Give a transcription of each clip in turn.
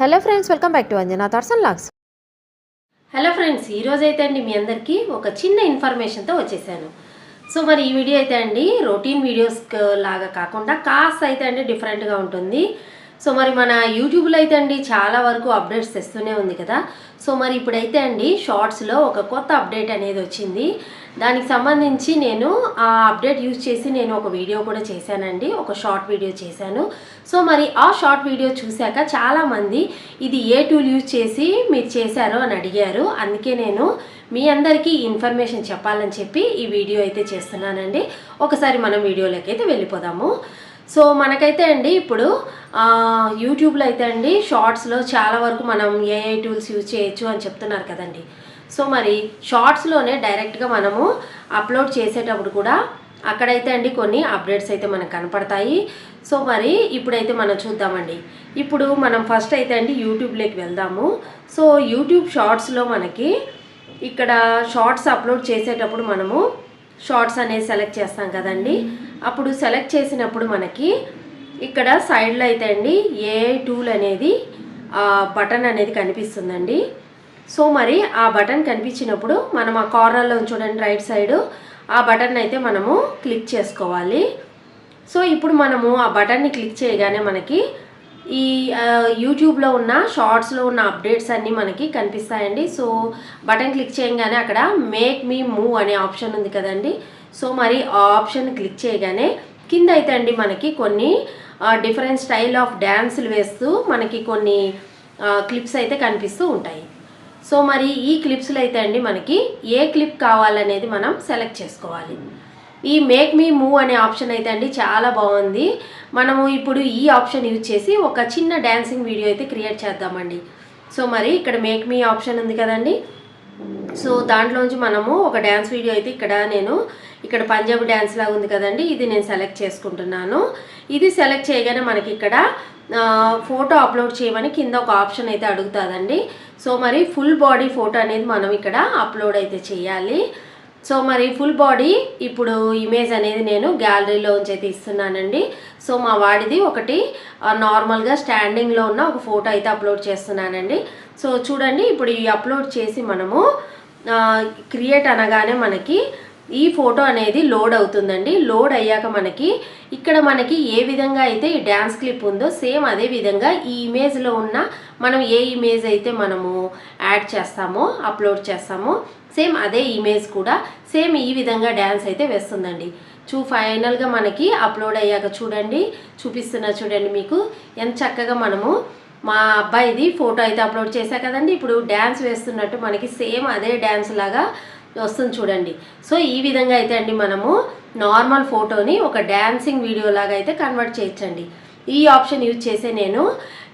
Hello friends welcome back to Anjana thoughts and logs hello friends ఈరోజు అయితే అండి మీ అందరికీ ఒక చిన్న ఇన్ఫర్మేషన్తో వచ్చేసాను. సో మరి ఈ వీడియో అయితే అండి రొటీన్ వీడియోస్ లాగా కాకుండా కాస్త అయితే అండి డిఫరెంట్గా ఉంటుంది. సో మరి మన యూట్యూబ్లో అయితే అండి చాలా వరకు అప్డేట్స్ తెస్తూనే ఉంది కదా. సో మరి ఇప్పుడైతే అండి షార్ట్స్లో ఒక కొత్త అప్డేట్ అనేది వచ్చింది. దానికి సంబంధించి నేను ఆ అప్డేట్ యూజ్ చేసి నేను ఒక వీడియో కూడా చేశానండి. ఒక షార్ట్ వీడియో చేశాను. సో మరి ఆ షార్ట్ వీడియో చూశాక చాలామంది ఇది ఏ టూల్ యూజ్ చేసి మీరు చేశారో అని అడిగారు. అందుకే నేను మీ అందరికీ ఇన్ఫర్మేషన్ చెప్పాలని చెప్పి ఈ వీడియో అయితే చేస్తున్నానండి. ఒకసారి మనం వీడియోలోకి అయితే వెళ్ళిపోదాము. సో మనకైతే అండి ఇప్పుడు యూట్యూబ్లో అయితే అండి షార్ట్స్లో చాలా వరకు మనం ఏఐ టూల్స్ యూజ్ చేయొచ్చు అని చెప్తున్నారు కదండి. సో మరి షార్ట్స్లోనే డైరెక్ట్గా మనము అప్లోడ్ చేసేటప్పుడు కూడా అక్కడైతే అండి కొన్ని అప్డేట్స్ అయితే మనకు కనపడతాయి. సో మరి ఇప్పుడైతే మనం చూద్దామండి. ఇప్పుడు మనం ఫస్ట్ అయితే అండి యూట్యూబ్లోకి వెళ్దాము. సో యూట్యూబ్ షార్ట్స్లో మనకి ఇక్కడ షార్ట్స్ అప్లోడ్ చేసేటప్పుడు మనము షార్ట్స్ అనేది సెలెక్ట్ చేస్తాం కదండి. అప్పుడు సెలెక్ట్ చేసినప్పుడు మనకి ఇక్కడ సైడ్లో అయితే అండి ఏ టూల్ అనేది బటన్ అనేది కనిపిస్తుందండి. సో మరి ఆ బటన్ కనిపించినప్పుడు మనం ఆ కార్నర్లో చూడండి రైట్ సైడ్ ఆ బటన్ అయితే మనము క్లిక్ చేసుకోవాలి. సో ఇప్పుడు మనము ఆ బటన్ని క్లిక్ చేయగానే మనకి ఈ యూట్యూబ్లో ఉన్న షార్ట్స్లో ఉన్న అప్డేట్స్ అన్నీ మనకి కనిపిస్తాయండి. సో బటన్ క్లిక్ చేయగానే అక్కడ మేక్ మీ మూవ్ అనే ఆప్షన్ ఉంది కదండి. సో మరి ఆ ఆప్షన్ క్లిక్ చేయగానే కింద అయితే అండి మనకి కొన్ని డిఫరెంట్ స్టైల్ ఆఫ్ డ్యాన్సులు వేస్తూ మనకి కొన్ని క్లిప్స్ అయితే కనిపిస్తూ ఉంటాయి. సో మరి ఈ క్లిప్స్లో అయితే అండి మనకి ఏ క్లిప్ కావాలనేది మనం సెలెక్ట్ చేసుకోవాలి. ఈ మేక్ మీ మూవ్ అనే ఆప్షన్ అయితే అండి చాలా బాగుంది. మనము ఇప్పుడు ఈ ఆప్షన్ యూజ్ చేసి ఒక చిన్న డ్యాన్సింగ్ వీడియో అయితే క్రియేట్ చేద్దామండి. సో మరి ఇక్కడ మేక్ మీ ఆప్షన్ ఉంది కదండి. సో దాంట్లోంచి మనము ఒక డ్యాన్స్ వీడియో అయితే ఇక్కడ నేను ఇక్కడ పంజాబీ డ్యాన్స్ లాగా ఉంది కదండి ఇది నేను సెలెక్ట్ చేసుకుంటున్నాను. ఇది సెలెక్ట్ చేయగానే మనకి ఇక్కడ ఫోటో అప్లోడ్ చేయమని కింద ఒక ఆప్షన్ అయితే అడుగుతుందండి. సో మరి ఫుల్ బాడీ ఫోటో అనేది మనం ఇక్కడ అప్లోడ్ అయితే చేయాలి. సో మరి ఫుల్ బాడీ ఇప్పుడు ఇమేజ్ అనేది నేను గ్యాలరీలో ఉంచి ఇస్తున్నానండి. సో మా వాడిది ఒకటి నార్మల్గా స్టాండింగ్లో ఉన్న ఒక ఫోటో అయితే అప్లోడ్ చేస్తున్నానండి. సో చూడండి ఇప్పుడు ఈ అప్లోడ్ చేసి మనము క్రియేట్ అనగానే మనకి ఈ ఫోటో అనేది లోడ్ అవుతుందండి. లోడ్ అయ్యాక మనకి ఇక్కడ మనకి ఏ విధంగా అయితే ఈ డ్యాన్స్ క్లిప్ ఉందో సేమ్ అదే విధంగా ఈ ఇమేజ్లో ఉన్న మనం ఏ ఇమేజ్ అయితే మనము యాడ్ చేస్తామో అప్లోడ్ చేస్తామో సేమ్ అదే ఇమేజ్ కూడా సేమ్ ఈ విధంగా డ్యాన్స్ అయితే వేస్తుందండి. చూ ఫైనల్గా మనకి అప్లోడ్ అయ్యాక చూడండి. చూపిస్తున్నా చూడండి మీకు. ఎంత చక్కగా మనము మా అబ్బాయిది ఫోటో అయితే అప్లోడ్ చేశా కదండి. ఇప్పుడు డ్యాన్స్ వేస్తున్నట్టు మనకి సేమ్ అదే డ్యాన్స్ లాగా వస్తుంది చూడండి. సో ఈ విధంగా అయితే అండి మనము నార్మల్ ఫోటోని ఒక డ్యాన్సింగ్ వీడియో లాగా అయితే కన్వర్ట్ చేయొచ్చండి. ఈ ఆప్షన్ యూజ్ చేసే నేను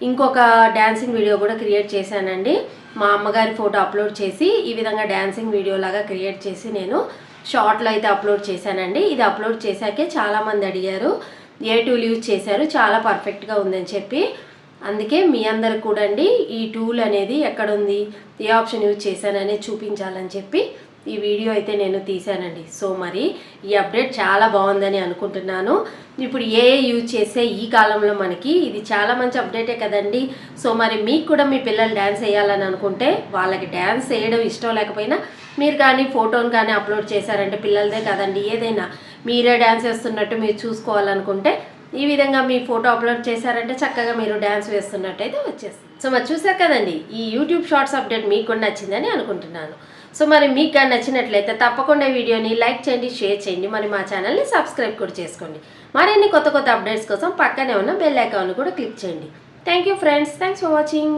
ఇంకొక డ్యాన్సింగ్ వీడియో కూడా క్రియేట్ చేశానండి. మా అమ్మగారి ఫోటో అప్లోడ్ చేసి ఈ విధంగా డ్యాన్సింగ్ వీడియో లాగా క్రియేట్ చేసి నేను షార్ట్లో అయితే అప్లోడ్ చేశానండి. ఇది అప్లోడ్ చేశాకే చాలామంది అడిగారు. ఏ టూల్ యూజ్ చేశారు? చాలా పర్ఫెక్ట్గా ఉందని చెప్పి. అందుకే మీ అందరు కూడా అండి ఈ టూల్ అనేది ఎక్కడుంది ఏ ఆప్షన్ యూజ్ చేశాననేది చూపించాలని చెప్పి ఈ వీడియో అయితే నేను తీశానండి. సో మరి ఈ అప్డేట్ చాలా బాగుందని అనుకుంటున్నాను. ఇప్పుడు ఏ యూజ్ చేసే ఈ కాలంలో మనకి ఇది చాలా మంచి అప్డేటే కదండి. సో మరి మీకు కూడా మీ పిల్లలు డ్యాన్స్ వేయాలని అనుకుంటే వాళ్ళకి డ్యాన్స్ వేయడం ఇష్టం లేకపోయినా మీరు కానీ ఫోటోని కానీ అప్లోడ్ చేశారంటే పిల్లలదే కదండి. ఏదైనా మీరే డ్యాన్స్ వేస్తున్నట్టు మీరు చూసుకోవాలనుకుంటే ఈ విధంగా మీ ఫోటో అప్లోడ్ చేశారంటే చక్కగా మీరు డ్యాన్స్ వేస్తున్నట్టయితే వచ్చేస్తుంది. సో మరి చూసారు కదండి ఈ యూట్యూబ్ షార్ట్స్ అప్డేట్ మీకు కూడా నచ్చిందని అనుకుంటున్నాను. సో మరి మీకు కానీ నచ్చినట్లయితే తప్పకుండా ఈ వీడియోని లైక్ చేయండి షేర్ చేయండి మరి మా ఛానల్ని సబ్స్క్రైబ్ కూడా చేసుకోండి. మరిన్ని కొత్త కొత్త అప్డేట్స్ కోసం పక్కనే ఉన్న బెల్ ఐకాన్ కూడా క్లిక్ చేయండి. Thank you friends thanks for watching.